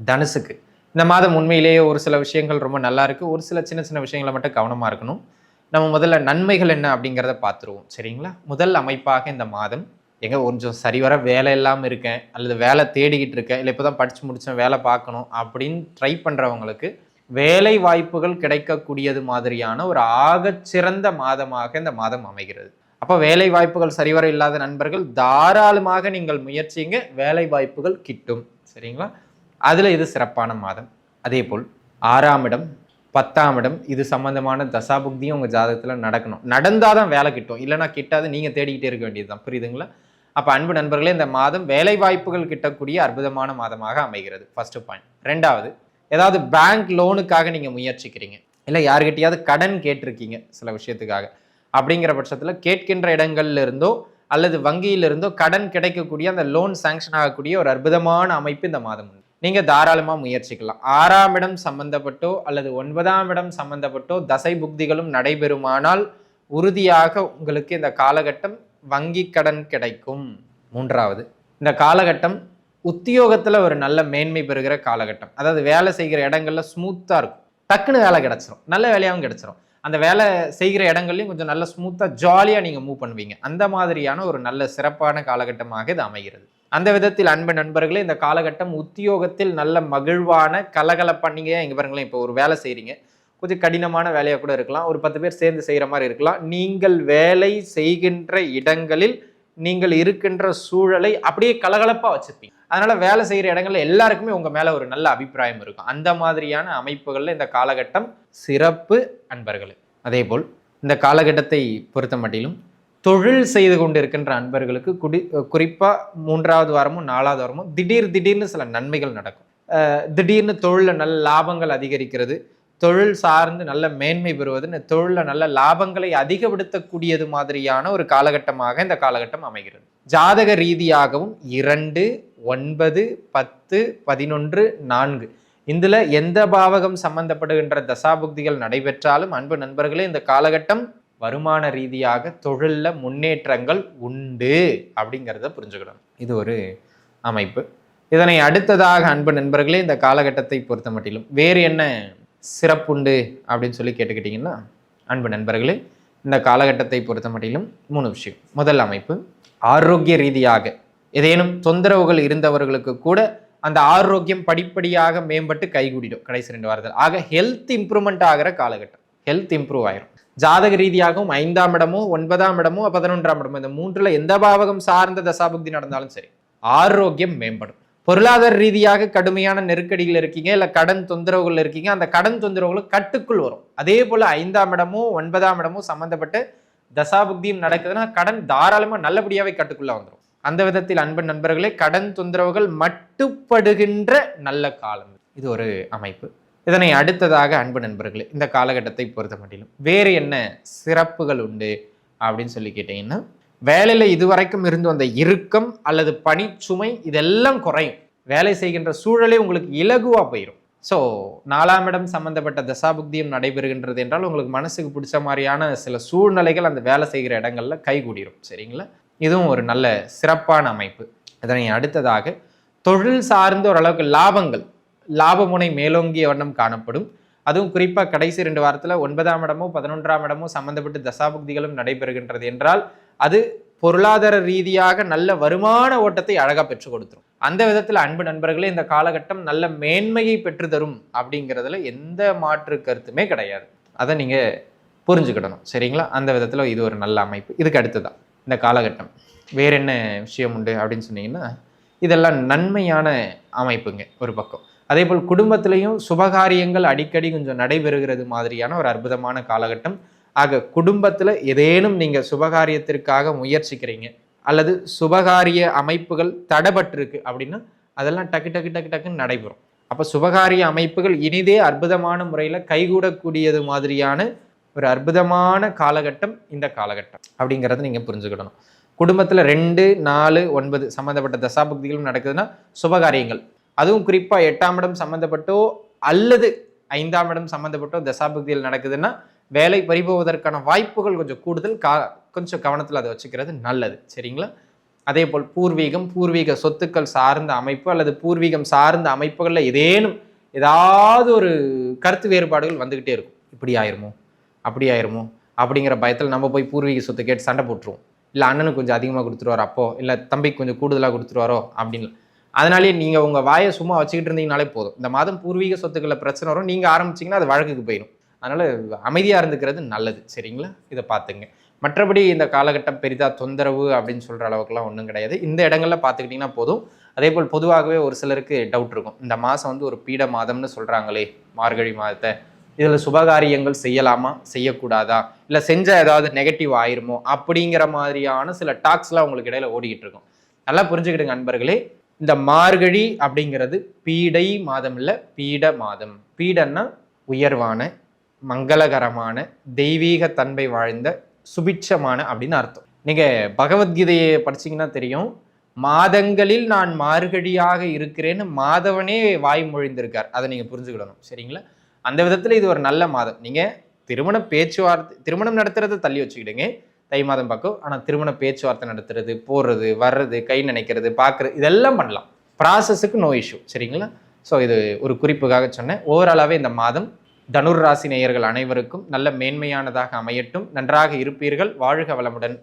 தனுசுக்கு. இந்த மாதம் உண்மையிலேயே ஒரு சில விஷயங்கள் ரொம்ப நல்லா இருக்குது ஒரு சில சின்ன சின்ன விஷயங்களை மட்டும் கவனமாக இருக்கணும். நம்ம முதல்ல நன்மைகள் என்ன அப்படிங்கிறத பார்த்துருவோம். சரிங்களா? முதல் அமைப்பாக இந்த மாதம் எங்கே கொஞ்சம் சரிவர வேலை இல்லாமல் இருக்கேன் அல்லது வேலை தேடிக்கிட்டு இருக்கேன் இல்லை இப்போ தான் படித்து முடித்தேன் வேலை பார்க்கணும் அப்படின்னு ட்ரை பண்ணுறவங்களுக்கு வேலை வாய்ப்புகள் கிடைக்கக்கூடியது மாதிரியான ஒரு ஆகச்சிறந்த மாதமாக இந்த மாதம் அமைகிறது. அப்போ வேலை வாய்ப்புகள் சரிவர இல்லாத நண்பர்கள் தாராளமாக நீங்கள் முயற்சிங்க. வேலை வாய்ப்புகள் கிட்டும். சரிங்களா? அதில் இது சிறப்பான மாதம். அதே போல் ஆறாம் இடம் பத்தாம் இடம் இது சம்மந்தமான தசாபுக்தியும் உங்கள் ஜாதகத்தில் நடக்கணும். நடந்தால் தான் வேலை கிட்டும். இல்லைன்னா கிட்டாது நீங்கள் தேடிக்கிட்டே இருக்க வேண்டியது தான் புரியுதுங்களா? அப்போ அன்பு நண்பர்களே இந்த மாதம் வேலை வாய்ப்புகள் கிட்டக்கூடிய அற்புதமான மாதமாக அமைகிறது. ஃபர்ஸ்ட் பாயிண்ட் ரெண்டாவது ஏதாவது பேங்க் லோனுக்காக நீங்கள் முயற்சிக்கிறீங்க. இல்லை யார்கிட்டயாவது கடன் கேட்டிருக்கீங்க சில விஷயத்துக்காக. அப்படிங்கிற பட்சத்தில் கேட்கின்ற இடங்கள்ல இருந்தோ அல்லது வங்கியிலிருந்தோ கடன் கிடைக்கக்கூடிய அந்த லோன் சாங்ஷன் ஆகக்கூடிய ஒரு அற்புதமான அமைப்பு இந்த மாதம் உண்டு. நீங்க தாராளமா முயற்சிக்கலாம். ஆறாம் இடம் சம்பந்தப்பட்டோ அல்லது ஒன்பதாம் இடம் சம்பந்தப்பட்டோ தசை புக்திகளும் நடைபெறுமானால் உறுதியாக உங்களுக்கு இந்த காலகட்டம் வங்கி கடன் கிடைக்கும். மூன்றாவது இந்த காலகட்டம் உத்தியோகத்தில் ஒரு நல்ல மேன்மை பெறுகிற காலகட்டம். அதாவது வேலை செய்கிற இடங்கள்ல ஸ்மூத்தா இருக்கும். டக்குன்னு வேலை கிடைச்சிரும். நல்ல வேலையாகவும் கிடைச்சிரும். அந்த வேலை செய்கிற இடங்கள்லையும் கொஞ்சம் நல்ல ஸ்மூத்தாக ஜாலியாக நீங்கள் மூவ் பண்ணுவீங்க. அந்த மாதிரியான ஒரு நல்ல சிறப்பான காலகட்டமாக இது அமைகிறது. அந்த விதத்தில் அன்பு நண்பர்களே இந்த காலகட்டம் உத்தியோகத்தில் நல்ல மகிழ்வான கலகலப்பா நீங்கள் இங்கே பாருங்களேன் இப்போ ஒரு வேலை செய்கிறீங்க கொஞ்சம் கடினமான வேலையாக கூட இருக்கலாம். ஒரு பத்து பேர் சேர்ந்து செய்கிற மாதிரி இருக்கலாம். நீங்கள் வேலை செய்கின்ற இடங்களில் நீங்கள் இருக்கின்ற சூழலை அப்படியே கலகலப்பாக வச்சுருப்பீங்க. அதனால் வேலை செய்கிற இடங்கள்ல எல்லாருக்குமே உங்கள் மேலே ஒரு நல்ல அபிப்பிராயம் இருக்கும். அந்த மாதிரியான அமைப்புகளில் இந்த காலகட்டம் சிறப்பு அன்பர்களே. அதே போல் இந்த காலகட்டத்தை பொறுத்த மட்டிலும் தொழில் செய்து கொண்டிருக்கின்ற அன்பர்களுக்கு குடி குறிப்பாக மூன்றாவது வாரமும் நாலாவது வாரமும் திடீர் திடீர்னு சில நன்மைகள் நடக்கும். திடீர்னு தொழிலில் நல்ல லாபங்கள் அதிகரிக்கிறது. தொழில் சார்ந்து நல்ல மேன்மை பெறுவதுன்னு தொழிலில் நல்ல லாபங்களை அதிகப்படுத்தக்கூடியது மாதிரியான ஒரு காலகட்டமாக இந்த காலகட்டம் அமைகிறது. ஜாதக ரீதியாகவும் இரண்டு ஒன்பது பத்து பதினொன்று நான்கு. இதில் எந்த பாவகம் சம்பந்தப்படுகின்ற தசாபுக்திகள் நடைபெற்றாலும் அன்பு நண்பர்களே இந்த காலகட்டம் வருமான ரீதியாக தொழிலில் முன்னேற்றங்கள் உண்டு அப்படிங்கிறத புரிஞ்சுக்கணும். இது ஒரு அமைப்பு. இதனை அடுத்ததாக அன்பு நண்பர்களே இந்த காலகட்டத்தை பொறுத்த மட்டிலும் வேறு என்ன சிறப்புண்டு அப்படின்னு சொல்லி கேட்டுக்கிட்டிங்கன்னா அன்பு நண்பர்களே இந்த காலகட்டத்தை பொறுத்த மட்டிலும் மூணு விஷயம். முதல் அமைப்பு ஆரோக்கிய ரீதியாக ஏதேனும் தொந்தரவுகள் இருந்தவர்களுக்கு கூட அந்த ஆரோக்கியம் படிப்படியாக மேம்பட்டு கைகூடிடும். கடைசி ரெண்டு வாரத்தில். ஆக ஹெல்த் இம்ப்ரூவ்மெண்ட் ஆகிற காலகட்டம். ஹெல்த் இம்ப்ரூவ் ஆயிரும். ஜாதக ரீதியாகவும் ஐந்தாம் இடமோ ஒன்பதாம் இடமோ பதினொன்றாம் இடமோ இந்த மூன்றுல எந்த பாவகம் சார்ந்த தசாபுக்தி நடந்தாலும் சரி ஆரோக்கியம் மேம்படும். பொருளாதார ரீதியாக கடுமையான நெருக்கடிகள் இருக்கீங்க இல்ல கடன் தொந்தரவுகள் இருக்கீங்க அந்த கடன் தொந்தரவுகள் கட்டுக்குள் வரும். அதே போல ஐந்தாம் இடமோ ஒன்பதாம் இடமோ சம்பந்தப்பட்டு தசாபுக்தியும் நடக்குதுன்னா கடன் தாராளமா நல்லபடியாவே கட்டுக்குள்ள வந்துடும் அந்த விதத்தில் அன்பு நண்பர்களே கடன் தொந்தரவுகள் மட்டுப்படுகின்ற நல்ல காலம் இது ஒரு அமைப்பு. இதனை அடுத்ததாக அன்பு நண்பர்களே இந்த காலகட்டத்தை பொறுத்த மட்டிலும் வேறு என்ன சிறப்புகள் உண்டு அப்படின்னு சொல்லி கேட்டீங்கன்னா வேலையில் இதுவரைக்கும் இருந்து வந்த இறுக்கம் அல்லது பணிச்சுமை இதெல்லாம் குறையும். வேலை செய்கின்ற சூழலே உங்களுக்கு இலகுவாக போயிடும் ஸோ நாலாம் இடம் சம்மந்தப்பட்ட தசாபுக்தியம் நடைபெறுகின்றது என்றால் உங்களுக்கு மனசுக்கு பிடிச்ச மாதிரியான சில சூழ்நிலைகள் அந்த வேலை செய்கிற இடங்களில் கைகூடிரும். சரிங்களா? இதுவும் ஒரு நல்ல சிறப்பான அமைப்பு. இதனை அடுத்ததாக தொழில் சார்ந்த ஓரளவுக்கு லாபங்கள் லாபமுனை மேலோங்கிய வண்ணம் காணப்படும். அதுவும் குறிப்பாக கடைசி ரெண்டு வாரத்தில் ஒன்பதாம் இடமோ பதினொன்றாம் இடமோ சம்மந்தப்பட்ட தசாபுக்திகளும் நடைபெறுகின்றது என்றால் அது பொருளாதார ரீதியாக நல்ல வருமான ஓட்டத்தை அழகாக பெற்று கொடுத்துரும். அந்த விதத்தில் அன்பு நண்பர்களே இந்த காலகட்டம் நல்ல மேன்மையை பெற்று தரும் அப்படிங்கிறதுல எந்த மாற்று கருத்துமே கிடையாது. அதை நீங்கள் புரிஞ்சுக்கிடணும். சரிங்களா? அந்த விதத்தில் இது ஒரு நல்ல அமைப்பு. இதுக்கு அடுத்ததான் இந்த காலகட்டம். வேற என்ன விஷயம் உண்டு அப்படின்னு சொன்னீங்கன்னா இதெல்லாம் நன்மையான அமைப்புங்க ஒரு பக்கம். அதே போல் குடும்பத்திலையும் சுபகாரியங்கள் அடிக்கடி கொஞ்சம் நடைபெறுகிறது மாதிரியான ஒரு அற்புதமான காலகட்டம். ஆக குடும்பத்தில் ஏதேனும் நீங்கள் சுபகாரியத்திற்காக முயற்சிக்கிறீங்க அல்லது சுபகாரிய அமைப்புகள் தடைபட்டிருக்கு அப்படின்னா அதெல்லாம் டக்கு டக்கு டக்கு டக்குன்னு நடைபெறும். அப்போ சுபகாரிய அமைப்புகள் இனிதே அற்புதமான முறையில் கைகூடக்கூடியது மாதிரியான ஒரு அற்புதமான காலகட்டம் இந்த காலகட்டம் அப்படிங்கிறத நீங்கள் புரிஞ்சுக்கிடணும். குடும்பத்தில் ரெண்டு நாலு ஒன்பது சம்மந்தப்பட்ட தசாபக்திகளும் நடக்குதுன்னா சுபகாரியங்கள். அதுவும் குறிப்பாக எட்டாம் இடம் சம்மந்தப்பட்டோ அல்லது ஐந்தாம் இடம் சம்மந்தப்பட்டோ தசாபக்தியில் நடக்குதுன்னா வேலை பறிபோவதற்கான வாய்ப்புகள் கொஞ்சம் கூடுதல் கா கொஞ்சம் கவனத்தில் அதை வச்சுக்கிறது நல்லது. சரிங்களா? அதே போல் பூர்வீகம் பூர்வீக சொத்துக்கள் சார்ந்த அமைப்பு அல்லது பூர்வீகம் சார்ந்த அமைப்புகளில் ஏதேனும் ஏதாவது ஒரு கருத்து வேறுபாடுகள் வந்துக்கிட்டே இருக்கும். இப்படி ஆயிருமோ? அப்படி ஆயிருமோ? அப்படிங்கிற பயத்தில் நம்ம போய் பூர்வீக சொத்து கேட்டு சண்டை போட்டுருவோம். இல்லை அண்ணனுக்கு கொஞ்சம் அதிகமாக கொடுத்துருவாரோ அப்போ? இல்லை தம்பிக்கு கொஞ்சம் கூடுதலாக கொடுத்துருவாரோ? அப்படின்னு. அதனாலேயே நீங்கள் உங்கள் வாயை சும்மா வச்சுக்கிட்டு இருந்தீங்கனாலே போதும். இந்த மாதம் பூர்வீக சொத்துக்களில் பிரச்சனை வரும். நீங்கள் ஆரம்பிச்சிங்கன்னா அது வழக்குக்கு போயிடும். அதனால் அமைதியாக இருந்துக்கிறது நல்லது. சரிங்களா? இதை பார்த்துங்க. மற்றபடி இந்த காலகட்டம் பெரிதாக தொந்தரவு அப்படின்னு சொல்கிற அளவுக்குலாம் ஒன்றும் கிடையாது. இந்த இடங்கள்ல பார்த்துக்கிட்டிங்கன்னா போதும். அதே போல் பொதுவாகவே ஒரு சிலருக்கு டவுட் இருக்கும். இந்த மாதம் வந்து ஒரு பீட மாதம்னு சொல்கிறாங்களே மார்கழி மாதத்தை. இதில் சுபகாரியங்கள் செய்யலாமா? செய்யக்கூடாதா? இல்லை செஞ்சால் ஏதாவது நெகட்டிவ் ஆயிருமோ? அப்படிங்கிற மாதிரியான சில டாக்ஸ்லாம் உங்களுக்கு இடையில ஓடிக்கிட்டு இருக்கும். நல்லா புரிஞ்சுக்கிடுங்க நண்பர்களே இந்த மார்கழி அப்படிங்கிறது பீடை மாதம் இல்லை பீட மாதம். பீடன்னா உயர்வான மங்களகரமான தெய்வீக தன்மை வாழ்ந்த சுபிட்சமான அப்படின்னு அர்த்தம். நீங்கள் பகவத்கீதையை படிச்சீங்கன்னா தெரியும் மாதங்களில் நான் மார்கழியாக இருக்கிறேன்னு மாதவனே வாய் மொழிந்திருக்கார். அதை நீங்கள் புரிஞ்சுக்கிடணும். சரிங்களா? அந்த விதத்தில் இது ஒரு நல்ல மாதம். நீங்கள் திருமண பேச்சுவார்த்தை திருமணம் நடத்துறதை தள்ளி வச்சுக்கிடுங்க. தை மாதம் பார்க்கும். ஆனால் திருமண பேச்சுவார்த்தை நடத்துறது போடுறது வர்றது கை நினைக்கிறது பார்க்குறது இதெல்லாம் பண்ணலாம். ப்ராசஸுக்கு நோ இஷ்யூ சரிங்களா? ஸோ இது ஒரு குறிப்புக்காக சொன்னேன். ஓவராலாகவே இந்த மாதம் தனுர் ராசி நேயர்கள் அனைவருக்கும் நல்ல மேன்மையானதாக அமையட்டும். நன்றாக இருப்பீர்கள். வாழ்க வளமுடன்.